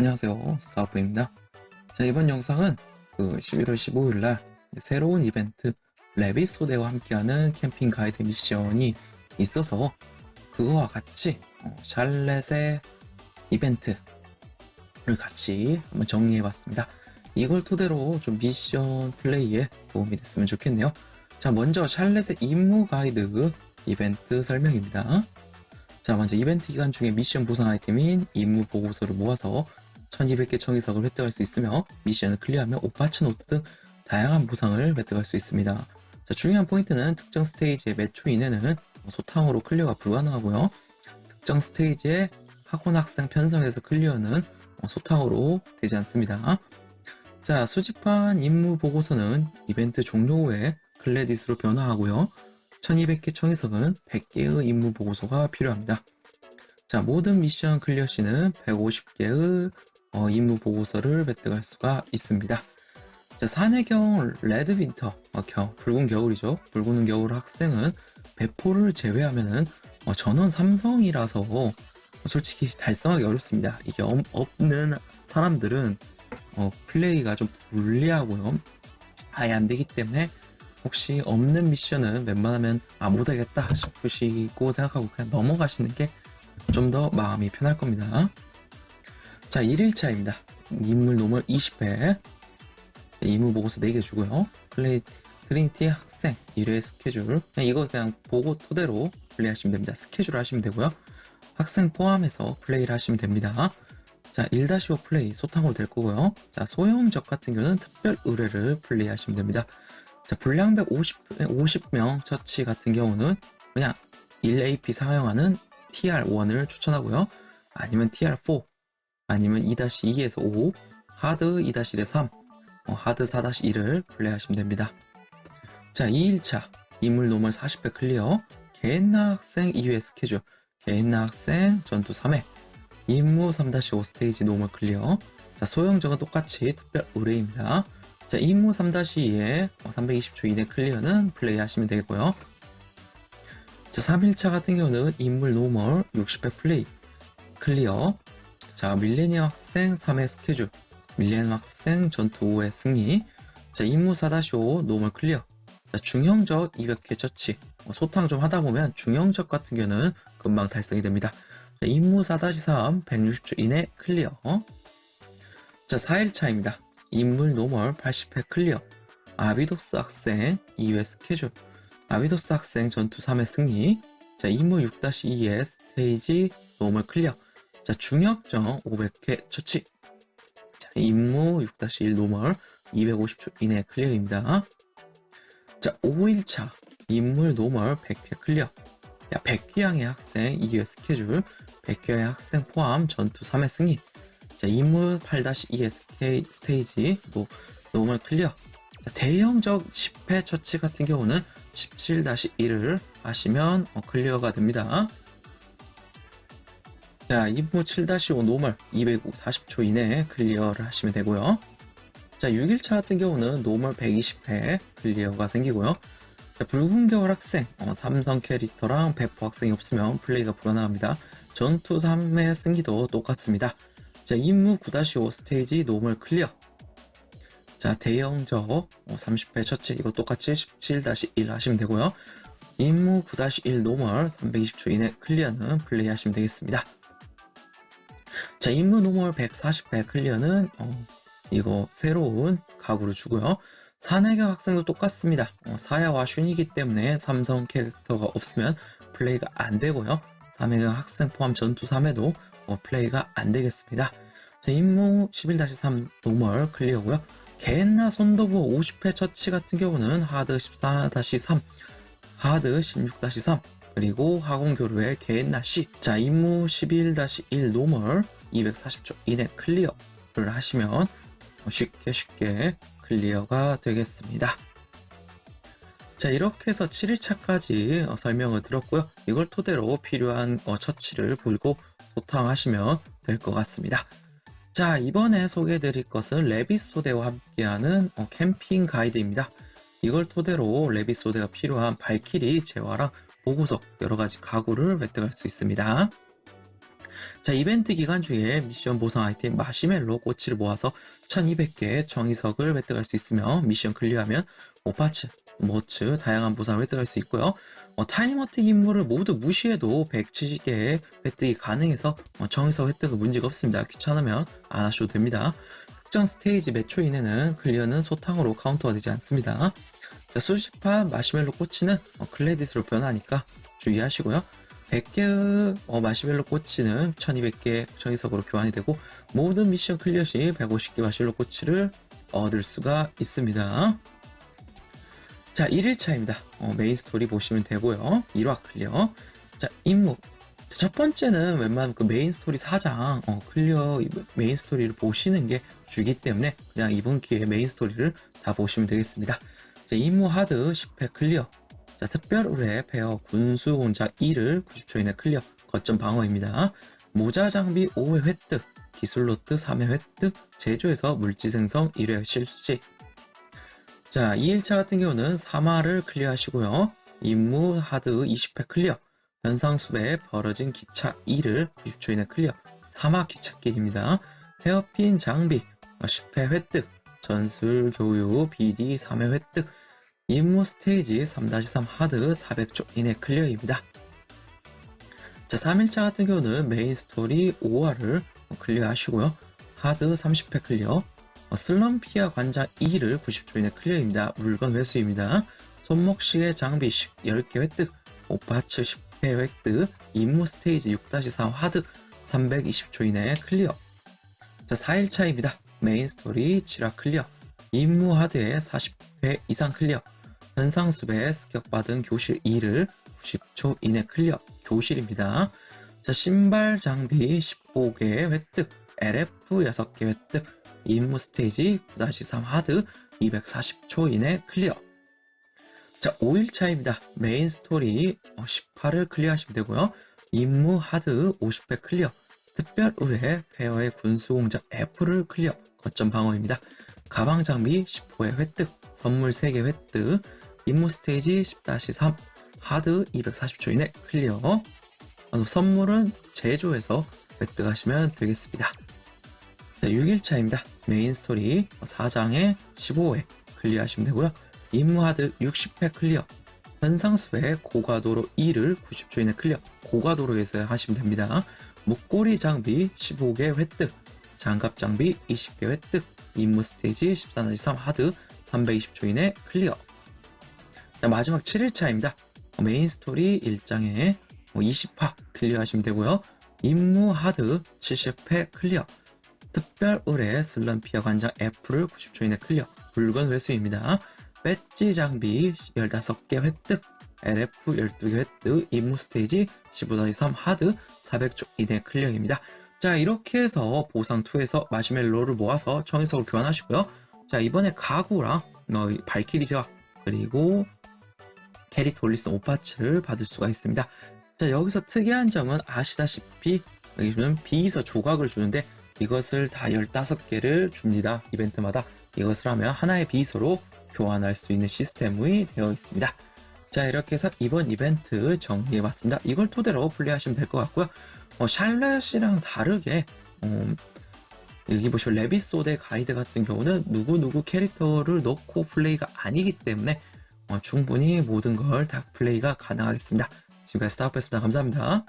안녕하세요. 스타프입니다. 자, 이번 영상은 그 11월 15일 날 새로운 이벤트 레비소대와 함께하는 캠핑 가이드 미션이 있어서 그거와 같이 어, 샬렛의 이벤트를 같이 한번 정리해봤습니다. 이걸 토대로 좀 미션 플레이에 도움이 됐으면 좋겠네요. 자, 먼저 샬렛의 임무 가이드 이벤트 설명입니다. 자, 먼저 이벤트 기간 중에 미션 보상 아이템인 임무 보고서를 모아서 1200개 청이석을 획득할 수 있으며 미션을 클리어하면 오파츠 노트 등 다양한 보상을 획득할 수 있습니다. 자, 중요한 포인트는 특정 스테이지의 몇 초 이내는 소탕으로 클리어가 불가능하고요. 특정 스테이지의 학원 학생 편성에서 클리어는 소탕으로 되지 않습니다. 자, 수집한 임무 보고서는 이벤트 종료 후에 클레딧으로 변화하고요. 1200개 청이석은 100개의 임무 보고서가 필요합니다. 자, 모든 미션 클리어 시는 150개의 어, 임무 보고서를 획득할 수가 있습니다. 자, 산해경 레드 윈터, 어, 겨, 붉은 겨울이죠. 붉은 겨울 학생은 배포를 제외하면은 어, 전원 삼성이라서 어, 솔직히 달성하기 어렵습니다. 이게 엄- 없는 사람들은 어, 플레이가 좀 불리하고요. 아예 안 되기 때문에 혹시 없는 미션은 웬만하면 아 못하겠다 싶으시고 생각하고 그냥 넘어가시는 게 좀 더 마음이 편할 겁니다. 자, 1일차입니다. 인물 노멀 20회. 임무 보고서 4개 주고요. 클레이 트리니티 학생 1회 스케줄. 그냥 이거 그냥 보고 토대로 플레이하시면 됩니다. 스케줄 하시면 되고요. 학생 포함해서 플레이를 하시면 됩니다. 자, 1-5 플레이 소탕으로 될 거고요. 자, 소형 적 같은 경우는 특별 의뢰를 플레이하시면 됩니다. 자, 불량백 50, 50명 처치 같은 경우는 그냥 1AP 사용하는 TR1을 추천하고요. 아니면 TR4, 아니면 2-2에서 5, 하드 2-1에 3, 어, 하드 4-1을 플레이하시면 됩니다. 자, 2일차 인물 노멀 40회 클리어, 개인나 학생 2회 스케줄, 개인나 학생 전투 3회, 임무 3-5 스테이지 노멀 클리어, 자, 소형적은 똑같이 특별 의뢰입니다. 자, 임무 3-2에 320초 이내 클리어는 플레이 하시면 되겠고요. 자, 3일차 같은 경우는 인물 노멀 60회 플레이 클리어. 자, 밀레니엄 학생 3회 스케줄. 밀레니엄 학생 전투 5회 승리. 자, 임무 4-5 노멀 클리어. 자, 중형적 200회 처치. 어, 소탕 좀 하다 보면 중형적 같은 경우는 금방 달성이 됩니다. 자, 임무 4-3 160초 이내 클리어. 자, 4일차입니다. 인물 노멀 80회 클리어. 아비도스 학생 2회 스케줄. 아비도스 학생 전투 3회 승리. 자, 임무 6-2의 스테이지 노멀 클리어. 자, 중역정 500회 처치. 자, 임무 6-1 노멀 250초 이내 클리어입니다. 자, 5일차 인물 노멀 100회 클리어. 야, 백귀양의 학생 2회 스케줄. 백귀양의 학생 포함 전투 3회 승리. 자, 8-2의 스케, 스테이지 노, 노멀 클리어. 자, 대형적 10회 처치 같은 경우는 17-1을 하시면 어, 클리어가 됩니다. 자, 임무 7-5 노멀 240초 이내에 클리어를 하시면 되고요. 자, 6일차 같은 경우는 노멀 120회 클리어가 생기고요. 자, 붉은 겨울 학생, 어, 삼성 캐릭터랑 배포 학생이 없으면 플레이가 불가능합니다. 전투 3회 승기도 똑같습니다. 자, 임무 9-5 스테이지 노멀 클리어. 자, 대형적 어, 30회 처치 이거 똑같이 17-1 하시면 되고요. 임무 9-1 노멀 320초 이내 클리어는 플레이 하시면 되겠습니다. 자, 임무 노멀 140회 클리어는 어, 이거 새로운 가구를 주고요. 산해경 학생도 똑같습니다. 어, 사야와 슌이기 때문에 삼성 캐릭터가 없으면 플레이가 안 되고요. 삼해경 학생 포함 전투 3회도 어, 플레이가 안 되겠습니다. 자, 임무 11-3 노멀 클리어고요. 개나 손도부 50회 처치 같은 경우는 하드 14-3, 하드 16-3, 그리고 학원 교류의 개나 C. 자, 임무 11-1 노멀 240초 이내 클리어를 하시면 쉽게 쉽게 클리어가 되겠습니다. 자, 이렇게 해서 7일차까지 설명을 들었고요. 이걸 토대로 필요한 어, 처치를 보고 소탕하시면 될 것 같습니다. 자, 이번에 소개해드릴 것은 레비소대와 함께하는 어, 캠핑 가이드입니다. 이걸 토대로 레비소대가 필요한 발키리 재화랑 보고서 여러 가지 가구를 획득할 수 있습니다. 자, 이벤트 기간 중에 미션 보상 아이템 마시멜로 꼬치를 모아서 1200개의 정의석을 획득할 수 있으며 미션 클리어하면 오파츠, 모츠, 다양한 보상을 획득할 수 있고요. 어, 타임어택 임무를 모두 무시해도 170개의 획득이 가능해서 어, 정의석 획득은 문제가 없습니다. 귀찮으면 안 하셔도 됩니다. 특정 스테이지 몇 초 이내는 클리어는 소탕으로 카운터가 되지 않습니다. 자, 수집한 마시멜로 꼬치는 어, 클레딧으로 변하니까 주의하시고요. 100개의 어, 마시멜로 꼬치는 1200개 정의석으로 교환이 되고 모든 미션 클리어 시 150개 마시멜로 꼬치를 얻을 수가 있습니다. 자, 1일차입니다. 메인 스토리 보시면 되고요. 1화 클리어. 자, 임무. 자, 첫 번째는 웬만하면 그 메인 스토리 4장 어, 클리어 메인 스토리를 보시는 게 주기 때문에 그냥 이번 기회에 메인 스토리를 다 보시면 되겠습니다. 자, 임무 하드 10회 클리어. 자, 특별 의뢰 페어 군수 공작 2를 90초 이내 클리어. 거점 방어입니다. 모자 장비 5회 획득. 기술 로트 3회 획득. 제조에서 물질 생성 1회 실시. 자, 2일차 같은 경우는 3화를 클리어하시고요. 임무 하드 20회 클리어. 현상숲에 벌어진 기차 2를 90초 이내 클리어. 3화 기찻길입니다. 헤어핀 장비 10회 획득. 전술 교육 BD 3회 획득. 임무 스테이지 3-3 하드 400초 이내 클리어입니다. 자, 3일차 같은 경우는 메인 스토리 5화를 클리어 하시고요. 하드 30회 클리어. 어, 슬럼피아 관장 2를 90초 이내 클리어입니다. 물건 회수입니다. 손목 시계 장비 10개 획득. 오파츠 10회 획득. 임무 스테이지 6-3 하드 320초 이내 클리어. 자, 4일차입니다. 메인 스토리 7화 클리어. 임무 하드에 40회 이상 클리어. 현상숲에 습격받은 교실 2를 90초 이내 클리어. 교실입니다. 자, 신발 장비 15개 획득. LF 6개 획득. 임무 스테이지 9-3 하드 240초 이내 클리어. 자, 5일차입니다. 메인 스토리 18을 클리어하시면 되고요. 임무 하드 50회 클리어. 특별 의뢰 페어의 군수공작 F를 클리어. 거점 방어입니다. 가방 장비 15회 획득. 선물 3개 획득. 임무 스테이지 10-3 하드 240초 이내 클리어. 선물은 제조해서 획득하시면 되겠습니다. 자, 6일차입니다. 메인 스토리 4장에 15회 클리어하시면 되고요. 임무 하드 60회 클리어. 현상수의 고가도로 2를 90초 이내 클리어. 고가도로에서 하시면 됩니다. 목걸이 장비 15개 획득. 장갑 장비 20개 획득. 임무 스테이지 14-3 하드 320초 이내 클리어. 자, 마지막 7일차입니다. 메인 스토리 1장에 20화 클리어하시면 되고요. 임무 하드 70회 클리어. 특별 의뢰 슬럼피아 관장 F를 90초 이내 클리어. 물건 회수입니다. 배지 장비 15개 획득. LF 12개 획득. 임무 스테이지 15-3 하드 400초 이내 클리어입니다. 자, 이렇게 해서 보상2에서 마시멜로를 모아서 청의석을 교환하시고요. 자, 이번에 가구랑 어, 발키리 제와 그리고 캐릭 돌리슨 오파츠를 받을 수가 있습니다. 자, 여기서 특이한 점은 아시다시피 여기는 비서 조각을 주는데 이것을 다 15개를 줍니다. 이벤트마다. 이것을 하면 하나의 비서로 교환할 수 있는 시스템이 되어 있습니다. 자, 이렇게 해서 이번 이벤트 정리해봤습니다. 이걸 토대로 플레이하시면 될 것 같고요. 어, 샬럿이랑 다르게 음, 여기 보시면 레비소대 가이드 같은 경우는 누구누구 캐릭터를 넣고 플레이가 아니기 때문에 어, 충분히 모든 걸 다 플레이가 가능하겠습니다. 지금까지 스타업했습니다. 감사합니다.